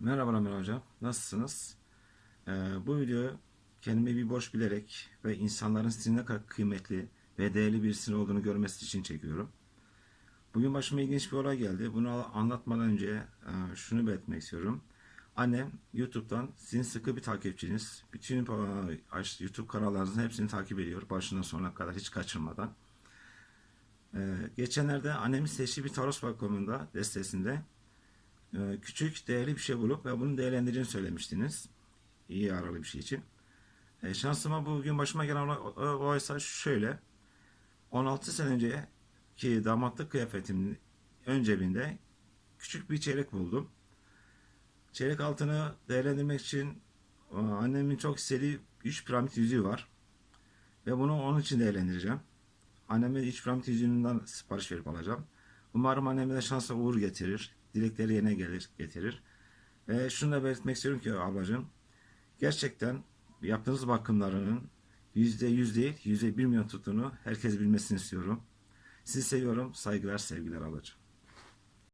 Merhaba Ömer Hocam. Nasılsınız? Ee, bu video kendime bir borç bilerek ve insanların sizin ne kadar kıymetli ve değerli birisinin olduğunu görmesi için çekiyorum. Bugün başıma ilginç bir olay geldi. Bunu anlatmadan önce e, şunu belirtmek istiyorum. Annem YouTube'dan sizin sıkı bir takipçiniz. Bütün YouTube kanallarınızın hepsini takip ediyor. Başından sonuna kadar hiç kaçırmadan. Ee, geçenlerde annemin seçtiği bir Taros bakımında destesinde küçük değerli bir şey bulup ve bunu değerlendireceğini söylemiştiniz. İyi yararlı bir şey için. E, şansıma bugün başıma gelen olay, olaysa şöyle. 16 sene önce ki damatlık kıyafetimin ön cebinde küçük bir çeyrek buldum. Çeyrek altını değerlendirmek için e, annemin çok istediği 3 piramit yüzüğü var. Ve bunu onun için değerlendireceğim. Anneme 3 piramit yüzüğünden sipariş verip alacağım. Umarım anneme de şansla uğur getirir. Dilekleri yerine gelir, getirir. Ve şunu da belirtmek istiyorum ki ablacığım. Gerçekten yaptığınız bakımlarının yüzde yüz değil, yüzde bir milyon tuttuğunu herkes bilmesini istiyorum. Sizi seviyorum. Saygılar, sevgiler ablacığım.